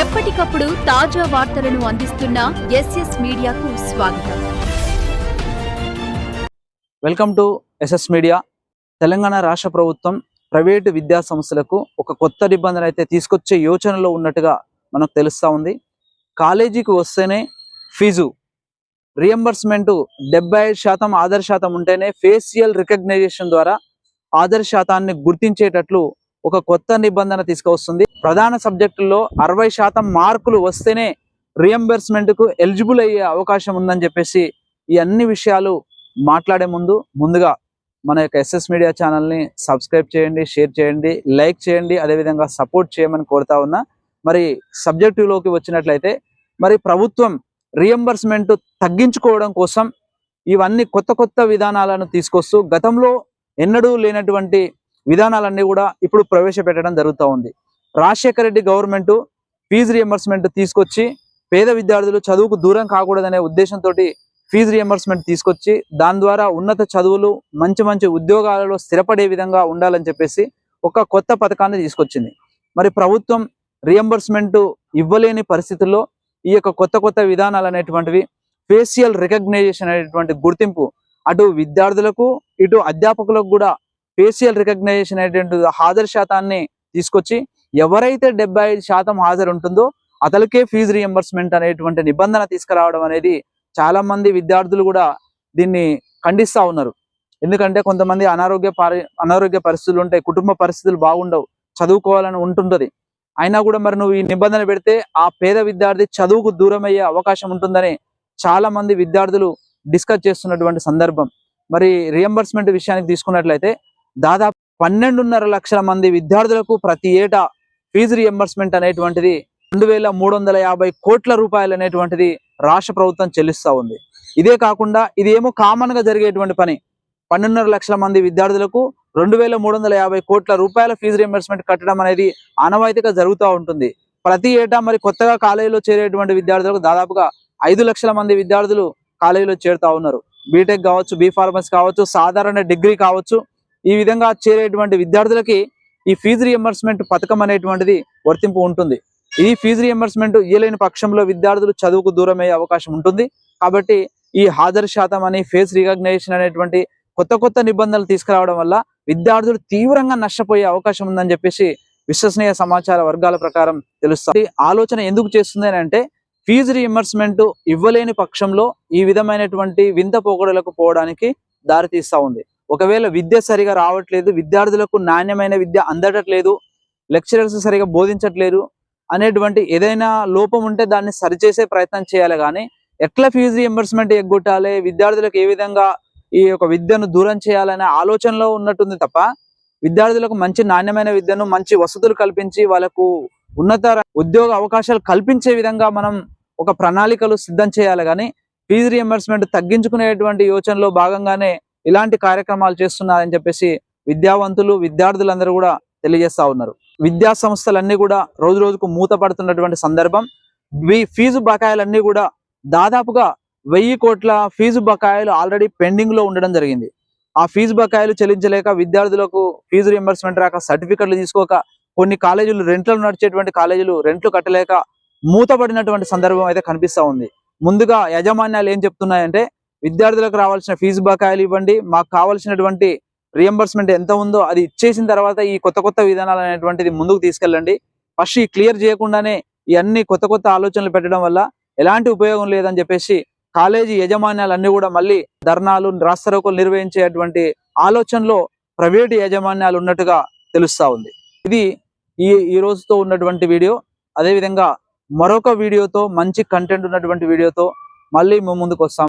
ఎప్పటికప్పుడు తాజా వార్తలను అందిస్తున్న ఎస్ఎస్ మీడియాకు స్వాగతం. Welcome to SS media. Telangana రాష్ట్ర ప్రభుత్వం ప్రైవేటు విద్యా సంస్థలకు ఒక కొత్త నిబంధన అయితే తీసుకొచ్చే యోచనలో ఉన్నట్టుగా మనకు తెలుస్తూ ఉంది. కాలేజీకి వస్తేనే ఫీజు రియంబర్స్మెంట్ డెబ్బై ఐదు శాతం ఆధార్ శాతం ఉంటేనే ఫేషియల్ రికగ్నైజేషన్ ద్వారా ఆధార్ శాతాన్ని గుర్తించేటట్లు ఒక కొత్త నిబంధన తీసుకువస్తుంది. ప్రధాన సబ్జెక్టుల్లో అరవై శాతం మార్కులు వస్తేనే రియంబర్స్మెంట్కు ఎలిజిబుల్ అయ్యే అవకాశం ఉందని చెప్పేసి ఈ అన్ని విషయాలు మాట్లాడే ముందు ముందుగా మన యొక్క ఎస్ఎస్ మీడియా ఛానల్ని సబ్స్క్రైబ్ చేయండి షేర్ చేయండి లైక్ చేయండి అదేవిధంగా సపోర్ట్ చేయమని కోరుతా ఉన్నా. మరి సబ్జెక్టులోకి వచ్చినట్లయితే మరి ప్రభుత్వం రియంబర్స్మెంట్ తగ్గించుకోవడం కోసం ఇవన్నీ కొత్త కొత్త విధానాలను తీసుకొస్తూ గతంలో ఎన్నడూ లేనటువంటి విధానాలన్నీ కూడా ఇప్పుడు ప్రవేశపెట్టడం జరుగుతూ ఉంది. Rajasekhara Reddy government fee reimbursement తీసుకొచ్చి పేద విద్యార్థులు చదువుకు దూరం కాకూడదనే ఉద్దేశంతో ఫీజు రియంబర్స్మెంట్ తీసుకొచ్చి దాని ద్వారా ఉన్నత చదువులు మంచి మంచి ఉద్యోగాలలో స్థిరపడే విధంగా ఉండాలని చెప్పేసి ఒక కొత్త పథకాన్ని తీసుకొచ్చింది. మరి ప్రభుత్వం రియంబర్స్మెంట్ ఇవ్వలేని పరిస్థితుల్లో ఈ యొక్క కొత్త కొత్త విధానాలు అనేటువంటివి ఫేషియల్ రికగ్నైజేషన్ అనేటువంటి గుర్తింపు అటు విద్యార్థులకు ఇటు అధ్యాపకులకు కూడా ఫేషియల్ రికగ్నైజేషన్ అనేటువంటి హాజరు శాతాన్ని తీసుకొచ్చి ఎవరైతే డెబ్బై ఐదు శాతం హాజరు ఉంటుందో అతనికే ఫీజు రియంబర్స్మెంట్ అనేటువంటి నిబంధన తీసుకురావడం అనేది చాలా మంది విద్యార్థులు కూడా దీన్ని ఖండిస్తా ఉన్నారు. ఎందుకంటే కొంతమంది అనారోగ్య పరి అనారోగ్య పరిస్థితులు ఉంటాయి కుటుంబ పరిస్థితులు బాగుండవు చదువుకోవాలని ఉంటుంటుంది. అయినా కూడా మరి నువ్వు ఈ నిబంధన పెడితే ఆ పేద విద్యార్థి చదువుకు దూరం అయ్యే అవకాశం ఉంటుందని చాలా మంది విద్యార్థులు డిస్కస్ చేస్తున్నటువంటి సందర్భం. మరి రియంబర్స్మెంట్ విషయానికి తీసుకున్నట్లయితే దాదాపు పన్నెండున్నర లక్షల మంది విద్యార్థులకు ప్రతి ఏటా ఫీజు రియంబర్స్మెంట్ అనేటువంటిది రెండు వేల మూడు వందల యాభై కోట్ల రూపాయలు అనేటువంటిది రాష్ట్ర ప్రభుత్వం చెల్లిస్తూ ఉంది. ఇదే కాకుండా ఇది ఏమో కామన్గా జరిగేటువంటి పని. పన్నెండున్నర లక్షల మంది విద్యార్థులకు రెండు వేల మూడు వందల యాభై కోట్ల రూపాయల ఫీజు రియంబర్స్మెంట్ కట్టడం అనేది ఆనవాయితీగా జరుగుతూ ఉంటుంది. ప్రతి ఏటా మరి కొత్తగా కాలేజీలో చేరేటువంటి విద్యార్థులకు దాదాపుగా ఐదు లక్షల మంది విద్యార్థులు కాలేజీలో చేరుతా ఉన్నారు. బీటెక్ కావచ్చు బీ ఫార్మసీ కావచ్చు సాధారణ డిగ్రీ కావచ్చు ఈ విధంగా చేరేటువంటి విద్యార్థులకి ఈ ఫీజు రియంబర్స్మెంట్ పథకం అనేటువంటిది వర్తింపు ఉంటుంది. ఈ ఫీజు రియంబర్స్మెంట్ ఇయ్యలేని పక్షంలో విద్యార్థులు చదువుకు దూరం అయ్యే అవకాశం ఉంటుంది. కాబట్టి ఈ హాజరు శాతం అని ఫేస్ రికగ్నైజేషన్ అనేటువంటి కొత్త కొత్త నిబంధనలు తీసుకురావడం వల్ల విద్యార్థులు తీవ్రంగా నష్టపోయే అవకాశం ఉందని చెప్పేసి విశ్వసనీయ సమాచార వర్గాల ప్రకారం తెలుస్తుంది. ఆలోచన ఎందుకు చేస్తుంది అని అంటే ఫీజు రియంబర్స్మెంట్ ఇవ్వలేని పక్షంలో ఈ విధమైనటువంటి వింత పోకడలకు పోవడానికి దారితీస్తూ ఉంది. ఒకవేళ విద్య సరిగా రావట్లేదు విద్యార్థులకు నాణ్యమైన విద్య అందటట్లేదు లెక్చరర్స్ సరిగా బోధించట్లేరు అనేటువంటి ఏదైనా లోపం ఉంటే దాన్ని సరిచేసే ప్రయత్నం చేయాలి. కానీ ఎట్లా ఫీజు రియంబర్స్మెంట్ ఎగ్గొట్టాలి విద్యార్థులకు ఏ విధంగా ఈ యొక్క విద్యను దూరం చేయాలనే ఆలోచనలో ఉన్నట్టుంది తప్ప విద్యార్థులకు మంచి నాణ్యమైన విద్యను మంచి వసతులు కల్పించి వాళ్ళకు ఉన్నత ఉద్యోగ అవకాశాలు కల్పించే విధంగా మనం ఒక ప్రణాళికలు సిద్ధం చేయాలి. కానీ ఫీజు రియంబర్స్మెంట్ తగ్గించుకునేటువంటి యోచనలో భాగంగానే ఇలాంటి కార్యక్రమాలు చేస్తున్నారని చెప్పేసి విద్యావంతులు విద్యార్థులందరూ కూడా తెలియజేస్తా ఉన్నారు. విద్యా సంస్థలన్నీ కూడా రోజు రోజుకు మూతపడుతున్నటువంటి సందర్భం. ఫీజు బకాయిలన్నీ కూడా దాదాపుగా వెయ్యి కోట్ల ఫీజు బకాయిలు ఆల్రెడీ పెండింగ్లో ఉండడం జరిగింది. ఆ ఫీజు బకాయిలు చెల్లించలేక విద్యార్థులకు ఫీజు రియంబర్స్మెంట్ రాక సర్టిఫికెట్లు తీసుకోక కొన్ని కాలేజీలు రెంట్లలో నడిచేటువంటి కాలేజీలు రెంట్లు కట్టలేక మూతపడినటువంటి సందర్భం అయితే కనిపిస్తా ఉంది. ముందుగా యాజమాన్యాలు ఏం చెప్తున్నాయంటే విద్యార్థులకు రావాల్సిన ఫీజు బకాయిలు ఇవ్వండి. మాకు కావాల్సినటువంటి రియంబర్స్మెంట్ ఎంత ఉందో అది ఇచ్చేసిన తర్వాత ఈ కొత్త కొత్త విధానాలు అనేటువంటిది ముందుకు తీసుకెళ్ళండి. ఫస్ట్ ఈ క్లియర్ చేయకుండానే ఇవన్నీ కొత్త కొత్త ఆలోచనలు పెట్టడం వల్ల ఎలాంటి ఉపయోగం లేదని చెప్పేసి కాలేజీ యజమాన్యాలన్నీ కూడా మళ్ళీ ధర్నాలు రాస్తారోకలు నిర్వహించేటువంటి ఆలోచనలో ప్రైవేటు యాజమాన్యాలు ఉన్నట్టుగా తెలుస్తా ఉంది. ఇది ఈ ఈ రోజుతో ఉన్నటువంటి వీడియో. అదేవిధంగా మరొక వీడియోతో మంచి కంటెంట్ ఉన్నటువంటి వీడియోతో మళ్ళీ మేము ముందుకు వస్తాం.